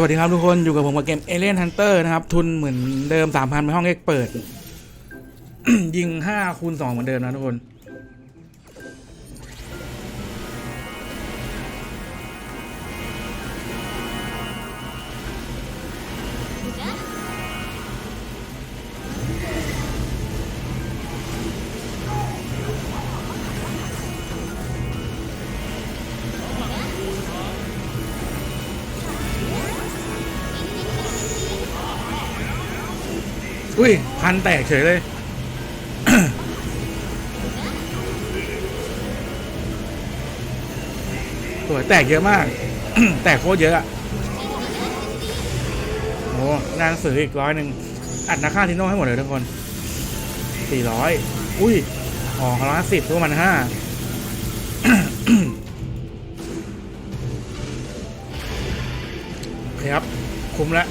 สวัสดีครับทุกคนอยู่กับผมกับเกม Alien Hunter นะครับ ทุนเหมือนเดิมสามพันไปห้องเอ็กเปิด ยิงห้าคูณสองเหมือนเดิมนะทุกคน อุ้ย พันแตกเฉยเลย สวยแตกเยอะมาก แตกโคตรเยอะอะโอ้หนางสืออีกร้อยหนึ่ง อัดนาค่าทิโน่ให้หมดเลยทุกคนสี่ร้อยอุ้ยอ๋อร้อยสิบทุกมันห้าโอเคครับ คุ้มแล้ว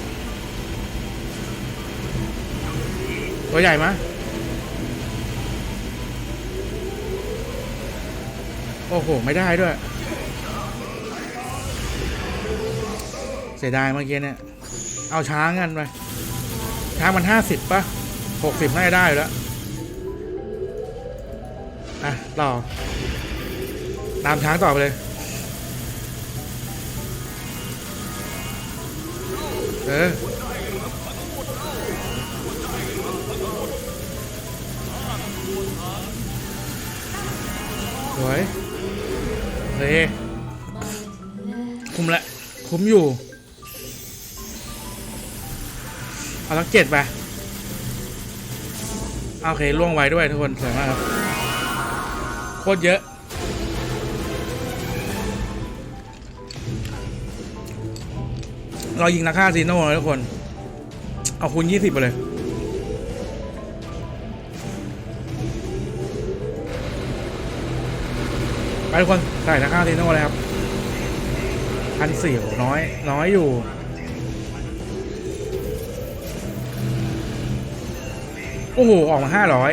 ตัวใหญ่ไหมโอ้โห ไม่ได้ด้วย เสียดายเมื่อกี้เนี่ย เอาช้างกันไป ช้างมันห้าสิบปะหกสิบน่าจะได้แล้ว อะ ต่อ ตามช้างต่อไปเลย เออ สวยโอเคคุ้มละ คุ้มอยู่ เอาสักเจ็ดไปเอาโอเคล่วงไว้ด้วยทุกคนสวยมากครับ โคตรเยอะ เรายิงนักฆ่าซีโน่เลยทุกคน เอาคูณยี่สิบไปเลย ไปทุกคนใส่ตะกฆ่าซีโน่เลยครับพันสี่น้อย น้อยอยู่โอ้โห ออกมาห้าร้อย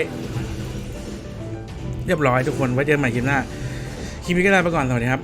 เรียบร้อยทุกคนไว้เจอกันใหม่คลิปหน้า คลิปนี้ก็ลาไปก่อนสวัสดีครับ